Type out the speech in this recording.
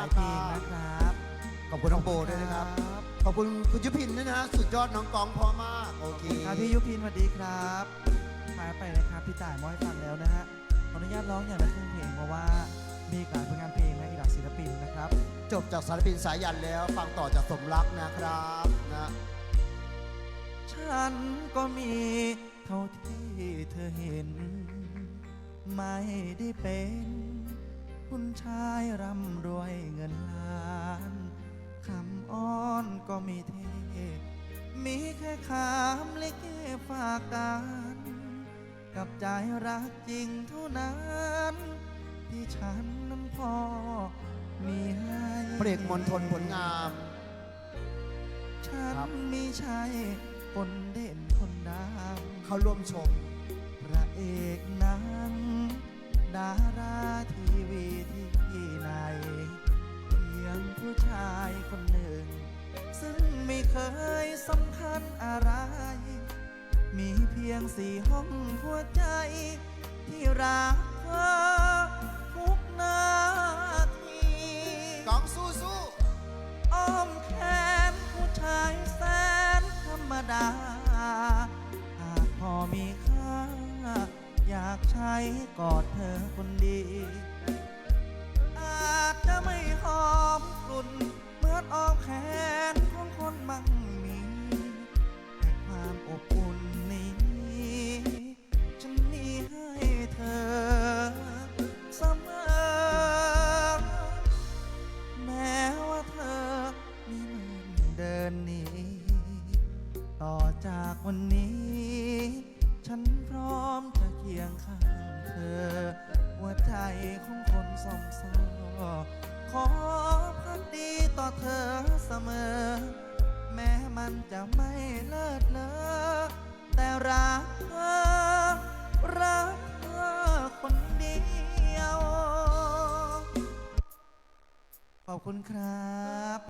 ายเพลงนะครับ ขอบคุณน้องโบด้วยนะครับ ขอบคุณคุณยุพินด้วยนะ สุดยอดน้องกองพอมาก โอเคครับพี่ยุพินสวัสดีครับมาไปเลยครับพี่ต่ายมอยฟังแล้วนะฮะ ขออนุญาตร้องอย่างละครึ่งเพลงเพราะว่ามีอีกหลายผลงานเพลงและอีกหลายศิลปินนะครับ จบจากสารพินสายันแล้วฟังต่อจากสมรักนะครับนะ ฉันก็มีเท่าที่เธอเห็น ไม่ได้เป็น คุณชายร่ำรวย อนก็มีเทมีแค่คำเล็กฝากกันกับใจรักจริงเท่านั้น ที่ฉันนั้นพอมีให้เพลงมนทนผลงาม ฉัครับนมีใช่คนเด่นคนดังเข้าร่วมชม พระเอก เคยสำคัญอะไร มีเพียงสี่ห้องหัวใจ ที่รักเธอทุกนาทีกองสู้สู้อ้อมแขนผู้ชายแสนธรรมดา หากพอมีค่า อยากใช้กอดเธอคนดี อาจจะไม่ห เดินหนีต่อจากวันนี้ ฉันพร้อมจะเคียงข้างเธอ หัวใจของคนสมเศร้าขอพักดีต่อเธอเสมอ แม้มันจะไม่เลิศเลอแต่รักเธอรักเธอคนเดียว ขอบคุณครับ